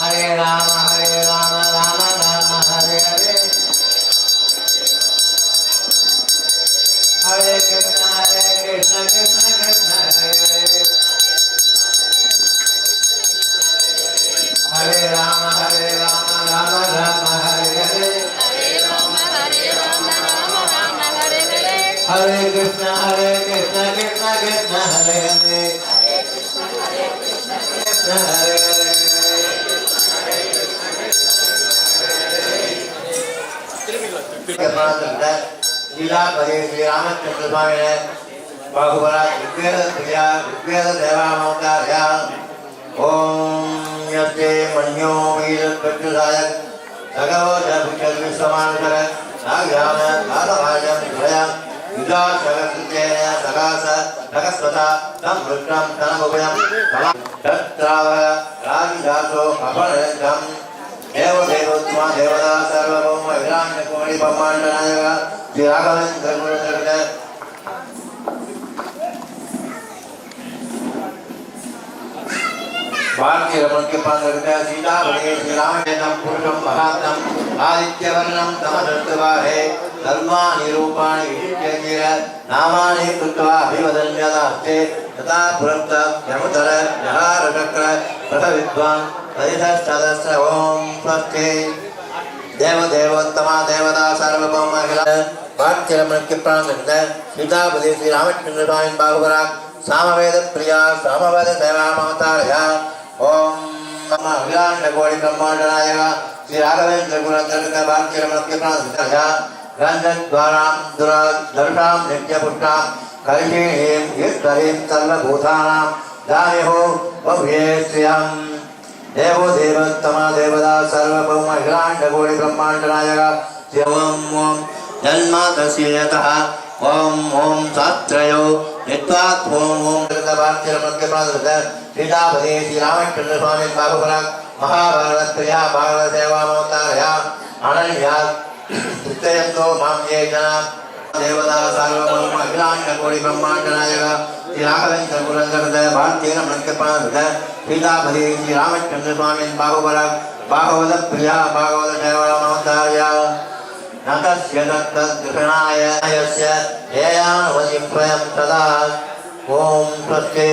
Hare Rama हरे कृष्णा हरे कृष्णा कृष्णा कृष्णा हरे हरे कृष्ण हरे हरे के पास ओम युधा शगकृतेन सगास भगस्वता तं वृत्रं तनमुभयं तत्राव राजिदासो अपरजम् देवदेवोत्मा देवता सर्वभौम विराण्यकोणि ब्रह्माण्डनायक श्रीराघवेन्द्र गुरुचरित மகாத்மம் ஆதித்யவர்ணம் தமநிறுத்துவாரே தர்மாணி ரூபாணி விழிக்கிற நாமானி கிருத்வா அபிவதன்யதாஸ்தே யதா புரத்த யமுதர யகார சக்கர பிரப வித்வான் பதிசஷ்டதஸ்ர ஓம் ஸ்வஸ்தி. தேவ தேவோத்தமா தேவதா சார்வபௌமகில. பார்த்திரமனுக்கு பிராந்திருந்த சீதாபதி ஸ்ரீ ராமச்சந்திரபாயின் பாகுபராக் சாமவேத பிரியா சாமவேத சேவா மமதாரயா महात्मा अभिलाष रघुवाणी ब्रह्मांडन आएगा श्री राघवेंद्र गुणाचंद का बात के रमण के प्राण विसर्जा रंजन द्वारा दुरा दर्शा नित्य पुष्टा कल्पिणीम हिस्तरीम सर्वभूतानाम दाने हो भव्ये श्रियम। देवो देवतमा देवदा सर्व सर्वभौम अखिलांड गोड़ी ब्रह्मांडनायगा शिवम ओम जन्मादशीयतः ओम ओम सात्रयो नित्वात् ओम ओम कृतभाग्यरमण के प्राण विसर्जा சீதாபதி ஸ்ரீராமச்சந்திர சுவாமி பாகுபலா மகாபாரதத்தையா பாரத சேவாமோத்தாரையா அனல்யா நித்தயந்தோ மாம் ஏ ஜனா தேவதா சார்வபௌம அகிலாண்ட கோடி பிரம்மாண்ட நாயகா ஸ்ரீ ராகவேந்திர குலங்கரத பாரதியன மனக்கப்பாத சீதாபதி ஸ்ரீ ராமச்சந்திர சுவாமி பாகுபலா பாகவத பிரியா பாகவத சேவாமோத்தாரையா நகஸ்ய தத்தத்கிருஷ்ணாய ஏயானுவதிப்பயம் ததா ஓம் பிரத்யே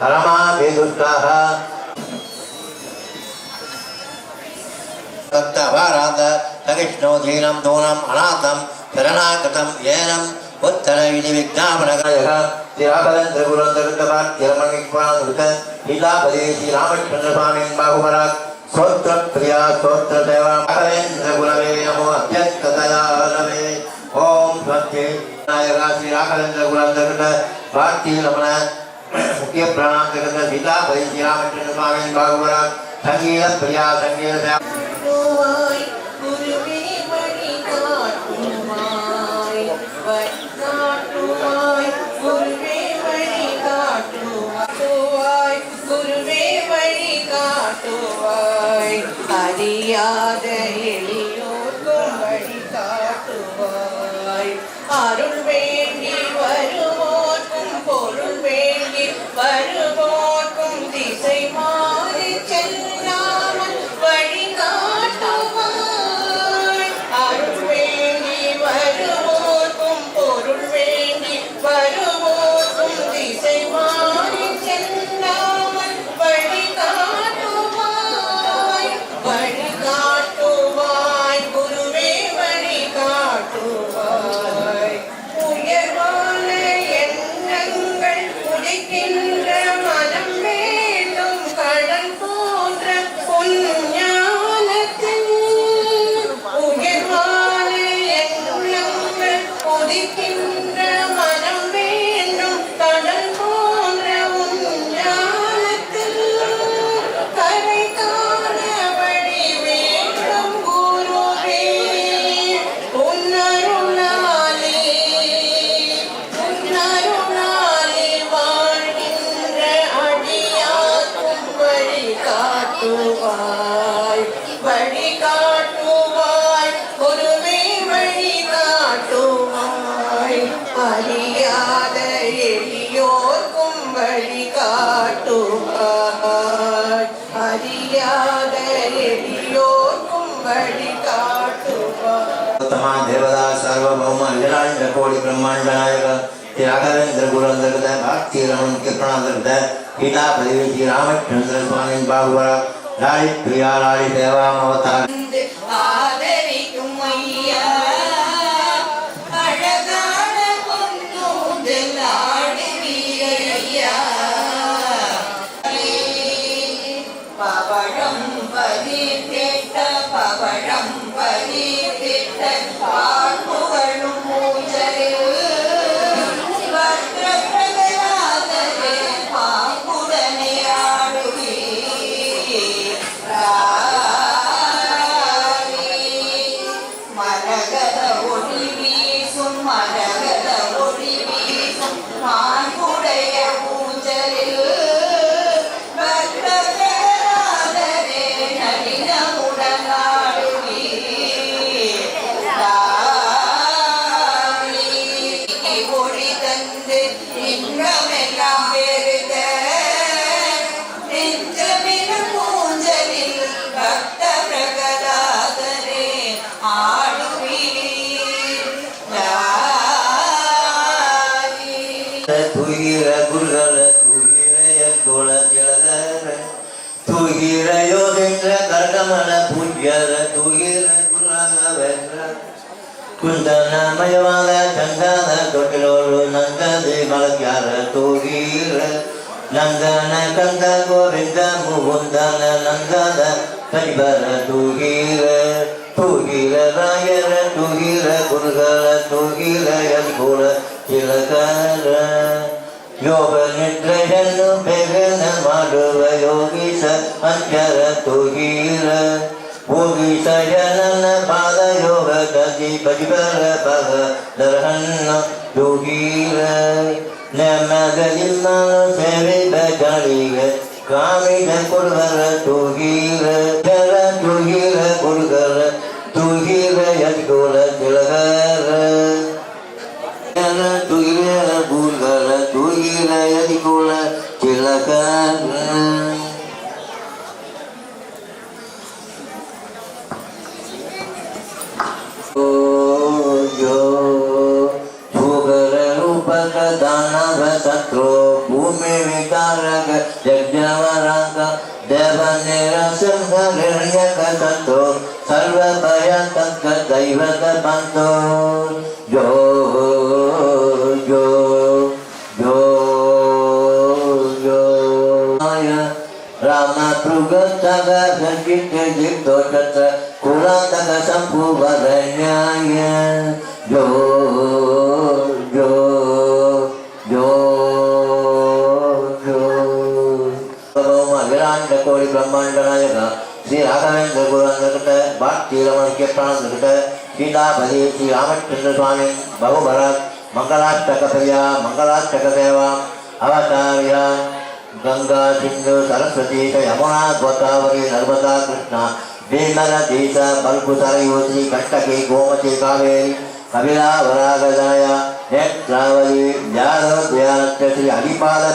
பரமாபிதுஷ்டாக தத்தபாராத கரிஷ்ணோ தீனம் தூனம் அநாதம் சரணாகதம் ஏனம் உத்தர இனி விக்னாபனகாயக திராபரன் திருகுரம் திருந்தவான் இரமணிப்பான் இருக்க லீலாபதி ஸ்ரீ ராமச்சந்திர சுவாமியின் பாகுபராக் ஸ்தோத்திர பிரியா ஸ்தோத்திர தேவா முக்கிய பிராணாம் ஜெகத சீதா பரிசீலாமற்ற பாகுபரான் சங்கீத பிரியா சங்கீத அறியாத Thank you. ಸರ್ವಭೌಮ ಅಖಿಲಾಂಡ ಕೋಡಿ ಬ್ರಹ್ಮಾಂಡ ನಾಯಕ ಶ್ರೀ ರಾಘವೇಂದ್ರ ಗುರು ಅಂತರ್ಗತ ಭಾರತೀಯ ರಮಣ ಕೀರ್ತನ ಅಂತರ್ಗತ ಗೀತಾಪತಿ ಶ್ರೀ ರಾಮಚಂದ್ರ ಸ್ವಾಮಿ ಬಾಬುವರ ಲಾಳಿ ಪ್ರಿಯ ಲಾಳಿ ಸೇವಾಮವತಾರ லாலி. துயிர குருகல துயிர குல திலகர யோகேந்திர கர்கமல பூஜ்யர துயிர குருகவேந்திர குந்தனமயவாத சங்காத தொட்டிலோடு நந்ததி மலக்யார துயிர நந்தன கந்த கோவிந்த முகுந்தன நந்தன பரிபர துயிர துயிர ராயர துயிர குருகல துயிர யல்குல ತಿಲಕರ ಯೋಗ ನಿದ್ರೆಯನ್ನು ಬೇಗನ ಮಾಡುವ ಯೋಗೀಶ ಅಂಚರ ತುಗೀರ ಭೋಗೀಶ ನನ್ನ ಪಾದ ಯೋಗ ಗದಿ ಬಜಿಬರ ಬಗ ದರ್ಹನ್ನ ಯೋಗೀರ ನೆಮ್ಮದಿಲ್ಲ ಸೇವೆ ಬಗಳಿಗೆ ಕಾಮಿನ ಕೊಡುವರ ತುಗೀರ ಜರ ತುಗೀರ ಕೊಡುಗರ ತುಗೀರ ಯಜ್ಗೋಲ ತಿಲಗರ Jo jo ब्रह्मांडनाय श्री राघवेंद्र गुरुंगट भक्ति रमण के प्राणगट पीताभली श्री रामचंद्र स्वामी बहुभरत मंगलाष्टक प्रिया मंगलाष्टक सेवा अवतारिया गंगा सिंधु सरस्वती यमुना गोदावरी नर्मदा कृष्णा भीमन तीर्थ बल्कुतरयोधि कंटकी गोमती कावेरी कपिला वरागदाय नेत्रावली व्याधव श्री हरिपाल